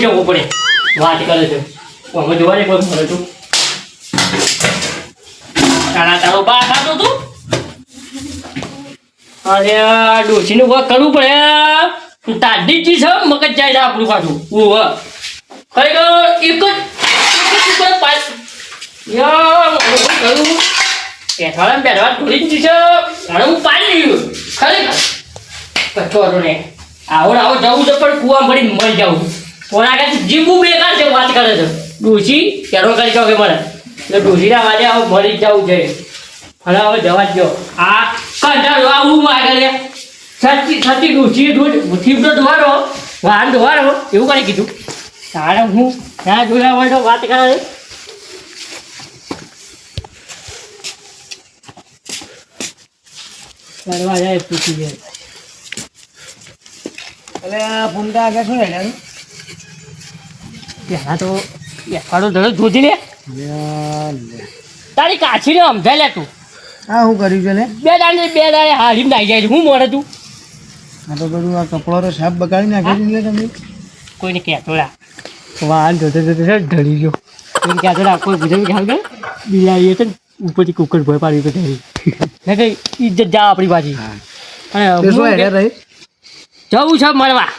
પૂછવું પડે વાત કરે છે. અમે જોવા દે કોઈ મળે છું તારા તારો બા ખાતો તું અરે, આ ડોશીનું વર્ક કરવું પડે તાજી ચીજ છે મગજ જાય છે આપણું પાછું. ઓહ ખરેખર એક જ ઉપર પાસ છે કચ્છો હતો આવો આવો, જવું છે પણ કુવા મળી મળી જવું કોના આગળ જીવવું બેકાર છે, વાત કરે છે. ડોશી કેરો કરી કહો કે મને? એટલે ડોશીના વાજે મરી જવું છે. અને હવે જવા જ આ કંટાળો હું માગે લે સચ્ચી સચ્ચી ડોશી દૂધ ધોવાનો વાહન ધોવાનો એવું કરી કીધું. તારે હું ના જોયા હોય તો વાત કરે? કરવા જાય. પૂછી જાય એટલે આગળ શું હેડ્યા પહેલા તો બેસવાનો ધડો ધોધી લે. તારી કાછી ને સમજાય લે તું. હા હું કર્યું છે લે? બે દાડે બે દાડે હારીને નાઈ જાય છે. હું મળે તું? આ તો બધું આ કપડો તો સાફ બગાડી નાખ્યો છે તમે. કોઈને કહેતો રા વાહન ધોતે છે ઢળી ગયો. કોઈને કહેતો રા કોઈ ગુજરાતી ખાવ ને બિલાડી છે ને ઉપરથી કુકર ભય પાડી તો ઢળી. ને કઈ ઇજ્જત જા આપણી પાછી. તે જવું છે મળવા.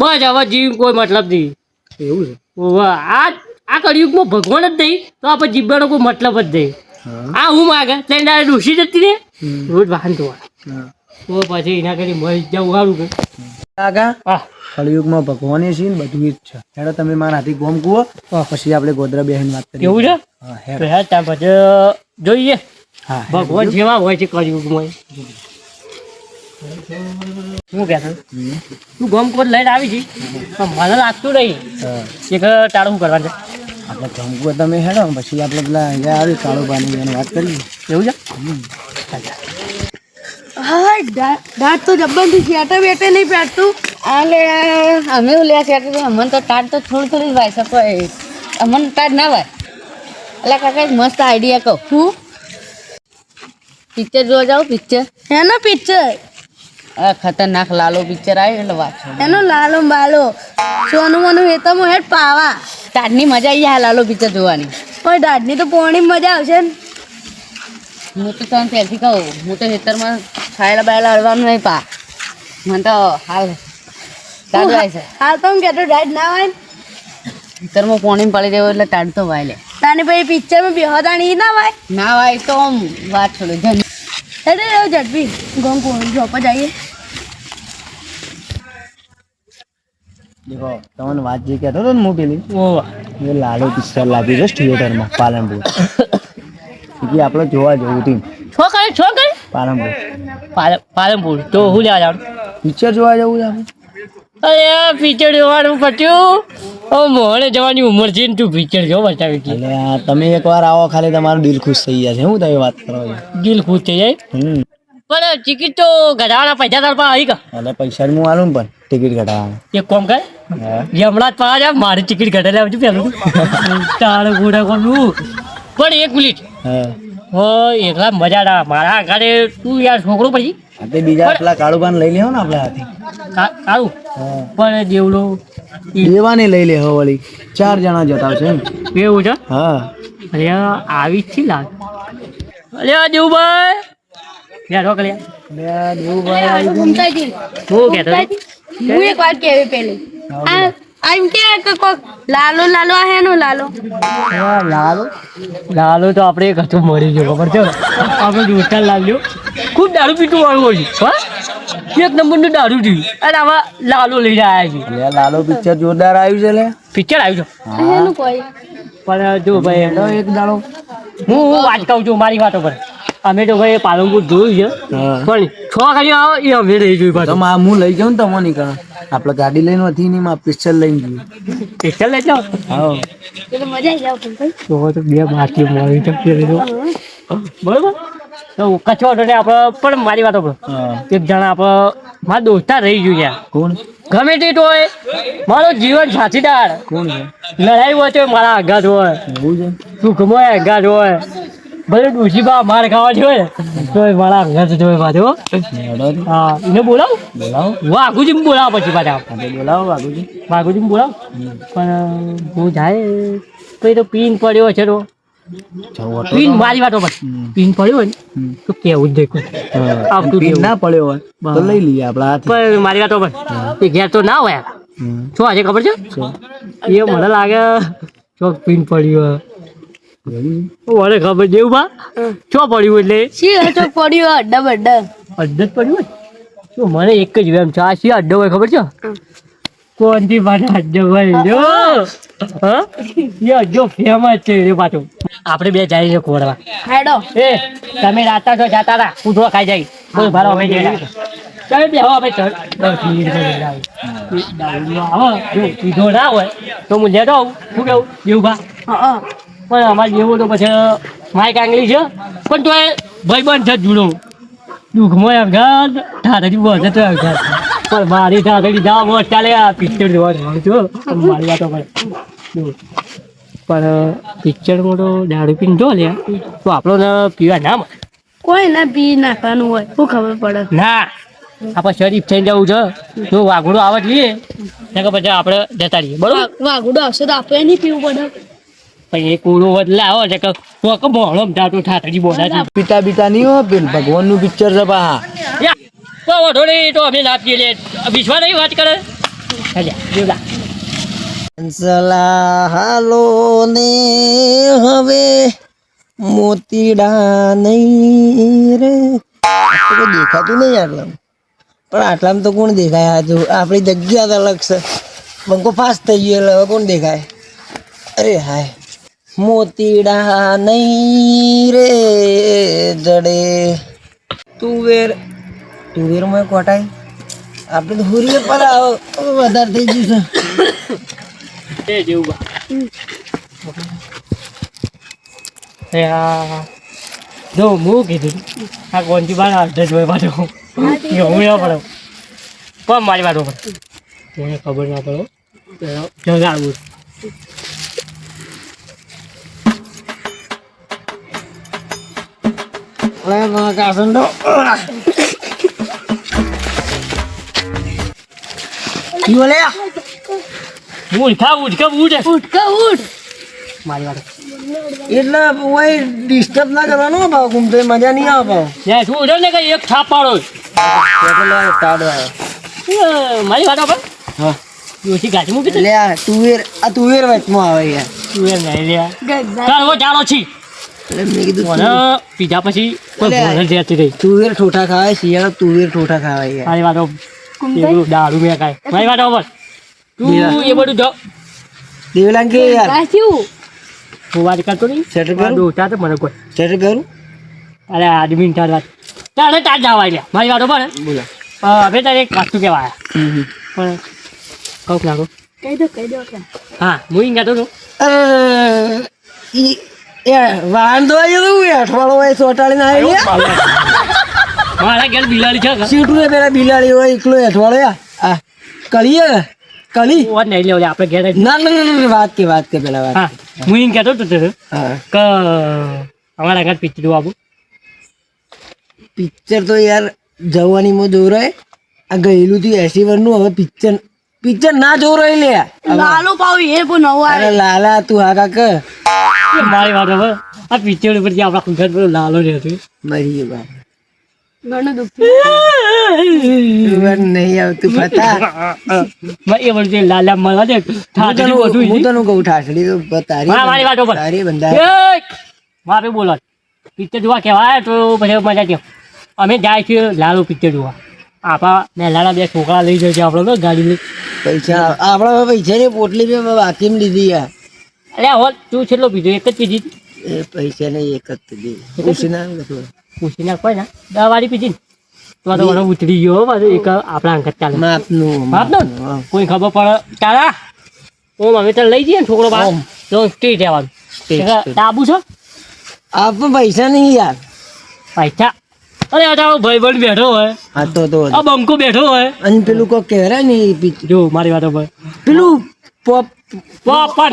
બસ હવે જીવ કોઈ મતલબ નહીં. એવું છે? આ આ કળિયુગમાં ભગવાન જ નહીં તો આપણે જીવવાનો કોઈ મતલબ જ નહીં. આ હું માગે? ત્રણ દાડે ડૂસી જતી રે રોજ વાહન તો તો પછી એના કરી મળી જવું સારું કે. કાકા? કળિયુગમાં ભગવાન છે ને બધું જ છે. હેડો તમે મારા હાથી ગોમ કુવો. પછી આપણે ગોદરા બેહીને વાત કરીએ. એવું છે? હા હેડો. ત્યાં પછી જોઈએ. હા ભગવાન જેવા હોય છે કળિયુગમાં શું કે. તું ગમ કોટ લઈને આવી છી પણ મને લાગતું નહીં કે તારું શું કરવાનું આપણે જમવું તમે હેડો પછી આપણે પેલા અહીંયા આવી કાળો પાણી એની વાત કરીએ. છે એવું છે? હા દાંત તો જબરથી શેટર બેટર નહીં પહેરતું આલે અમે ઓલ્યા છે કે અમને તો તાટ તો થોડી થોડી જ વાય શકો અમને ટાટ ના ભાઈ એટલે કાકા મસ્ત આઈડિયા કહું. હું પિક્ચર જોવા જાવ પિક્ચર એનો પિક્ચર આ ખતરનાક લાલો પિક્ચર આવ્યું એટલે વાંચો એનો લાલો બાલો સોનું મોનું એ તો હેડ પાવા. દાઢની મજા આવી જાય લાલો પિક્ચર જોવાની. પણ દાઢની તો પોણી મજા આવશે ને. હું તો તને પહેલથી કહું હું તો ખેતરમાં ખાયેલા બાયેલા હળવાનું નહીં પા. મને તો હાલ ટાટ વાય છે. હાલ તો હું કહેતો દાઢ ના હોય ને. ખેતરમાં પોણી પડી રહ્યો એટલે ટાટ તો વાય લે. તાની પછી પિક્ચરમાં બેહતાની ના ભાઈ ના વાય તો વાત છોડો. ગમ પોણી જોપ જઈએ. દેખો તમને વાત જે કહેતો હતો ને હું પેલી એ લાડો પિક્ચર લાગ્યું છે થિયેટરમાં પાલનપુર. કે આપણે જોવા જવું હતું. છો કરે છો કરે પાલનપુર. પાલન- પાલનપુર. તો હું લેવા જાઉં. પિક્ચર જોવા જવું છે આપણે? અરે પિક્ચર જોવાનું પટ્યું. ઓ મોહને જવાની ઉંમર છે ને તું પિક્ચર જો બતાવી એટલે તમે એકવાર આવો ખાલી તમારું દિલ ખુશ થઈ જશે હું તમે વાત કરો દિલ ખુશ થઈ જાય? પણ ટિકિટ તો ગધાવાના પૈસા તાર પાસે આવી કા એટલે પૈસા હું આલું પણ ટિકિટ કઢાવવાનું એક કોમ કર. હમણાં જ પાછા મારી ટિકિટ ઘટાડી આવજો પેલું. તાળ ગોડા કોનું પણ એક મિનિટ હા. એકલા મજા ના મારા આગળ તું યાર છોકરો પછી? તે બીજા પેલા કાળુબાન લઈ લેવો ને આપણે હાથી. કાળું? પણ જેવડો દેવાને લઈ લે વળી. ચાર જણા જતા છે એમ. એવું છે? હા. અરે આવી જ છે લાગ અરે દેવભાઈ! યાર રોક લે. દેવુભાઈ આવી ગયા. હું કહેતો હું એક વાત કહેવી પેલી. આ એમ કે કે કોક લાલો લાલો આ હેનો લાલો? હા, લાલો. લાલો તો આપણે એક હતો મરી ગયો ખબર છે? આપણે દોસ્તાર લાલ્યો. ખૂબ દારૂ પીતું વાળું હોય છે હા? એક નંબરનું દારૂ પીવું અને આવા લાલો લઈને આવ્યા છે લાલુ લાલો પિક્ચર જોરદાર આવ્યું છે લે. પિક્ચર આવ્યું છે. પણ જો ભાઈ એક દાડો. હું હું વાત કહું છું મારી વાતો પર. અમે તો ભાઈ પાલનપુર જોયું છે. પણ છ ખાલી આવો એ અમે રહી જોયું પાછું. તમે હું લઈ જાઉં ને તમને નહીં કહે આપણે ગાડી લઈને નથી નહીં માં પિક્ચર લઈને જઈએ પિસ્ટલ લઈ જાઓ. હા. એટલે મજા આવી જાવ તો તો બે બાકી મારી તો બરોબર? તો કચ્છો હતો ને આપણે પણ મારી વાતો એક જણા આપણે મારા દોસ્તાર રહી ગયું ત્યાં કોણ? ગમે તે તો હોય. મારો જીવન સાથીદાર કોણ છે? લડાઈ હોય તો મારા આઘાત હોય. એવું છે? સુખમાં આઘાત હોય. ભલે ડોશી બા માર ખાવા જોઈએ તો મારા અંગત જોઈએ પાછો. તો. હા એને બોલાવ. બોલાવ. વાઘુજી બોલાવ પછી પાછા. તો બોલાવો બાબુજી વાઘુજી બોલાવ. પણ હું જાય. પછી તો પીન પડ્યો છે તો. પીન મારી વાતો પર. પીન પડ્યો હોય ને તો કેવું જ દેખું. આવતું પીન ના પડ્યો હોય તો લઈ લઈએ આપણા પણ મારી વાતો પર. એ ઘેર તો ના હોય. શું આજે ખબર છે? એ મને લાગે ચોક પીન પડ્યું? મને ખબર જેવું બા? ચો પડ્યું એટલે? શી હચો પડ્યો અડ્ડા બડ્ડા અડ્ડો જ પડ્યું શું મને એક જ એમ ચા શી અડ્ડો હોય ખબર છે? કોણથી પાછો અડ્ડો હોય? જો. હા. એ અડ્ડો ફેમસ છે એ પાછો. આપણે બે જાય છે કોરવા હેડો. એ તમે રાતા છો જતા હતા. કૂતરો ખાઈ જાય બહુ ભારો અમે જઈએ તમે બે હવે અમે આવે. જો પીધો ના હોય તો હું લેતો આવું. શું કેવું? જેવું ભા હા. પણ અમારે જેવું તો પછી માઇક આંગળી છે. પણ તો એ ભાઈબંધ છે જુડો. દુઃખમાં એમ ઘાત ઠાઠડી બોલે તો એમ પણ મારી ઠાઠડી જાવ મોટ ચાલે આ પિક્ચર જોવા જવાનું છો મારી વાતો પણ. પણ પિક્ચરમાં તો દારૂ પીને જો લે તો આપણો પીવા ના મળે. કોઈ ના પી નાખવાનું હોય શું ખબર પડે? ના. આપણે શરીફ થઈને જવું છે. જો વાઘોડો આવે જ લઈએ કે પછી આપણે જતા રહીએ. બરોબર? વાઘ- વાઘુડો હશે તો આપણે નહીં પીવું પડે. પછી એક કૂડો બદલા આવે છે કે કોક મોહળો જાતું ઠાઠડી બોલા છે. પિતા બીતા નહીં હો પેલ પિક્ચર છે પા તો વાંધો નહીં તો અમે નાખીએ લે વિશ્વા નહીં વાત કરે. દેવલા. સલા હાલો ને હવે મોતીડા નહીં રે. તો દેખાતું નહીં આટલામાં. પણ આટલામાં તો કોણ દેખાય? આજુ આપણી જગ્યા અલગ છે. બંકો ફાસ્ટ થઈ ગયો એટલે હવે કોણ દેખાય? અરે હાય. મોતીડા નહીં રે જડે. તુવેર તુવેરમાં કોટાય? આપણે તો હુરીએ પર વધારે થઈ ગયું છે. એ જેવું બા. જો હું કીધું આ કોણથી બાર અડધો જોઈ પાછો. હું ના પડો. પણ મારી વાતો મને ખબર ના પડો જગાડવું Oleh mga kasundo. Iyo le. હું ઉઠા ઉઠ ઉઠ ઉઠ કે ઉઠ મારી વાતો એટલે કોઈ ડિસ્ટર્બ ના કરવાનું ભાવ ઘૂમતો મજા નહીં આવે ભાવ યા શું ઉડે ને કે એક થાપ પાડો મારી વાત પર હા ડોશી ગાડી મૂકી કીધું લે તુવેર આ તુવેર વચમાં આવે યાર તુવેર નહીં લે ચાલો ચાલો છી પીધા પછી તુવેર ઠોઠા ખાવાય શિયાળા તુવેર ઠોઠા ખાવાય મારી વાતો દારૂ મેં કાંઈ મારી વાતો પર તું એ બધું જો. દેવલાં યાર? હું વાત કરતો નહીં. સેટર મારા કરું? તો મને કોઈ. સેટર કરું? અરે આદમી તાર વાત. તારે તાર જવા લે મારી વાતો પણ બોલો. હવે તારે એક વસ્તુ કહેવાય. પણ કહું નાખો કહી દો કહી દો હા હું ઈ કહેતો હતો અરે એ વાહન તો આવ્યો હું અઠવાડો હોય ચોટાડીને આવી યાર મારા ઘેર બિલાડી છે. સીટું પેલા બિલાડી હોય એકલો અઠવાડો આ વાત નહીં આપણે ઘેર ના ના વાત કે વાત કે પેલા વાત. હું ઈ કહેતો હતો કે અમારા ઘર પિક્ચર આવું. પિક્ચર તો યાર જવાનીમાં જોરાય આ ગયેલું તું એસી વર્ષનું હવે પિક્ચર પિક્ચર ના જોરાય લે. લાલો પાવ એ પણ નવો અરે આવે. લાલા તું હા કાક. મારી વાત હવે. આ પિક્ચર ઉપર જે આપણા ઘર પર લાલો રહેતો મરી ગયો બાપ. ઘણું દુઃખ તું નહીં આવતું ફતા એ વર્ષે લાલા મળવા દે હું તને બધું હું તને કહું ઠાસડી તો તારી મારી વાત ઉપર તારી બંધા મારે બોલો પિક્ચર જોવા કહેવાય તો પછી મજા કે અમે જાય છે લાલુ પિક્ચર જોવા. આપણા મહેલાના બે છોકરા લઈ છે આપણે તો ગાડી પૈસા આપણા પૈસા ની પોટલી બી બાકી લીધી યાર. અરે હોલ તું છેલ્લો પીધો એક જ પીધી. એ પૈસા ને એક જ પીધી. ખુશી ના. પૂછી નાખ કોઈ ના. દવા વાળી પીધી ને. તો તો મને ઉતરી ગયો પાછો એક આપણા અંકત ચાલે. માપનું માપનું? ને? કોઈ ખબર પડે? તારા ઓમ અમે તને લઈ જઈએ ને છોકરો બાર. તો એટલે straight. ડાબુ છો? આપ પૈસા નહીં યાર. પૈસા. અરે આ તારો ભાઈ બંધ બેઠો હોય. હા તો તો. આ બંકો બેઠો હોય. અને પેલું કોઈ કહેવાય ને જો મારી વાતો પર પેલું પોપ પોપન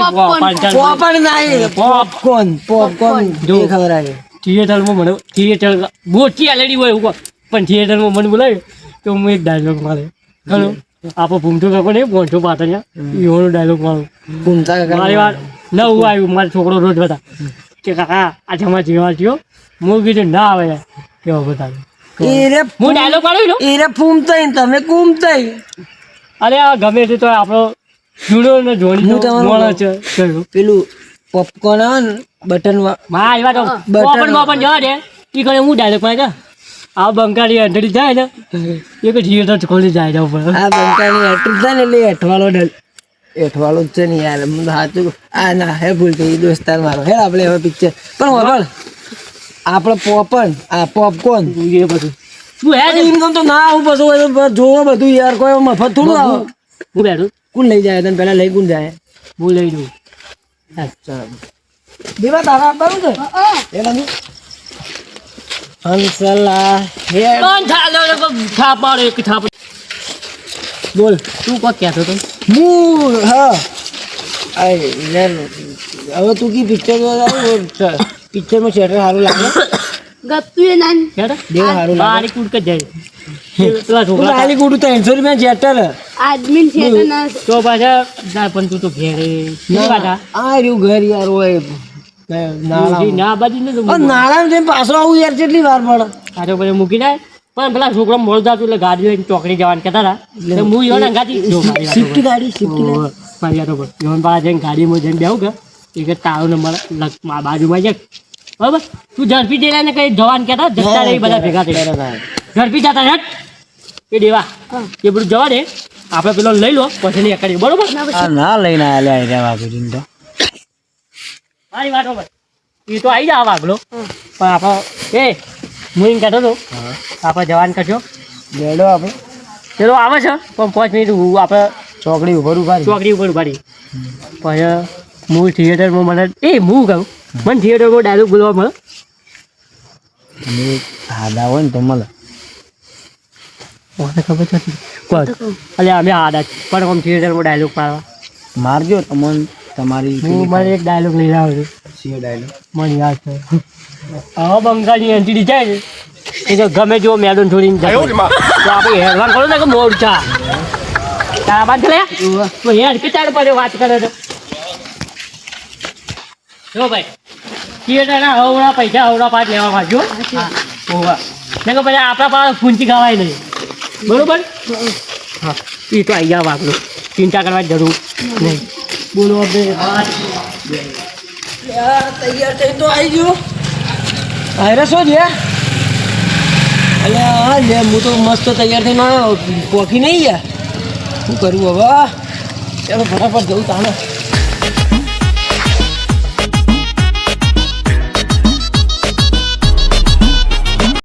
પોપન નહીં પોપકોર્ન પોપકોર્ન. જો. ખબર આવે થિયેટરમાં મને થિયેટર મોટી એલઈડી હોય એવું કહો. પણ થિયેટરમાં મને બોલાય તો હું એક ડાયલોગ મારે. ખરો આપો ભૂમતો કાકો નહીં પહોંચો પાટણિયા એવાનો ડાયલોગ મારો. ઘૂમતા કાકા મારી વાર નવું આવ્યું મારો છોકરો રોજ બધા કે કાકા આ જમા જેવા થયો. હું કીધું ના આવે. કેવો બધા એરે હું ડાયલોગ પાડું છું એ ફૂમતાઈ તમે કૂમતાઈ અરે આ ગમે તે તો આપણો જુડો ને હું તમારો- છે પેલું પોપકોર્ન આવે ને બટન હા એવા તો બટન ઓપન જવા દે. એ કરે હું ડાયલોગ પાડે આ બંકાળી અંધડી જાય ને એક થિયેટર ખોલી જાય છે ઉપર. આ બંકાની હેઠળ થાય ને એટલે હેઠવાળો ડલ હેઠવાળો જ છે ને યાર. સાચું આ ના હે ભૂલ થઈ દોસ્તાર મારો. હે આપણે હવે પિક્ચર પણ વગર આપણે પોપન આ પોપકોર્ન એ બધું શું હે ઇન્કમ તો ના આવું પછી હોય જોવો બધું યાર કોઈ મફત થોડું આવે. હું બેઠું કોણ લઈ જાય? તને પહેલા લઈ કોણ જાય? હું લઈ દઉં દેવા તારા આપવાનું છે? એ બાજુ હંસલા હે કોણ થા થાપ એક થાપ બોલ તું કોક કહેતો તો. હું. હા હવે તું કી પિક્ચર પિક્ચરમાં શેટર સારું લાગે? ગપ્પી નાની દેવ સારું લાગે. જાય છોકરા રૂપિયા શેટર આદમી ના તો પાછા ના પણ તું તો ઘેરે નહીં પાછા? આ રહ્યું ઘર યાર હોય નાળા બાજુ ને તો પાછો આવું યાર કેટલી વાર પડે? કાચો પછી મૂકી જાય પણ પેલા છોકરા મોડ જતું એટલે ગાડી લઈને ચોકડી જવાનું કહેતા હતા. એટલે હું યો ગાડી. ગાડી. જઈને ગાડીમાં જઈને બેહું કે એ કે તારો નંબર લખ- બાજુમાં છે. બરાબર? તું ઝડપી જઈ ને કઈ જવાન કહેતા જતા રહી બધા ભેગા થઈ ઝડપી જતા હેઠ એ દેવા. એ બધું જવા દે. આપણે પેલો લઈ લો પછી નહીં કરીએ બરોબર? ના લઈને આવી આલ્યા વાગુજી તો. મારી વાત એ તો આવી જા વાઘલો. પણ આપણે એ હું એમ કહેતો હતો આપણે જવાન કરજો. લેડો આપણે પેલો આવે છે. પણ પાંચ મિનિટ આપણે ચોકડી ઉપર ઊભા. ચોકડી ઉપર ઉભારી પછી હું થિયેટરમાં મને એ હું કહું મને થિયેટરમાં ડાયલોગ બોલવા મળે. સાદા હોય ને તો મળે. મને ખબર નથી કોણ એટલે અમે આડા પણ આમ થિયેટરમાં ડાયલોગ પાડવા. મારજો તમને તમારી હું મને એક ડાયલોગ લઈ આવ્યો છું. સીઓ ડાયલોગ મને યાદ છે. હવે બંગાળની એન્ટિટી જાય ને એ તો ગમે જો મેડમ છોડીને જાય તો આપણે હેડવાન કરો ને કે મોરચા. તારા બાદ લે. તો હેડ કે ચાલ પડે વાત કરે તો જો ભાઈ થિયેટરના હવડા પૈસા હવડા પાસ લેવા માંગજો હોવા મેં કે પછી આપણા પાસે ફૂંચી ખાવાય નહીં. બરોબર? હા. એ તો આવી ગયા વાગલો ચિંતા કરવા જરૂર નહીં. બોલો આપણે. તૈયાર થઈ તો આવી ગયો. અરે શું છે? અલે હા લે હું તો મસ્ત તૈયાર થઈને આવ્યો. પોકી નહીં ગયા શું કરું હવે? ચાલો ફટાફટ જવું તાણે.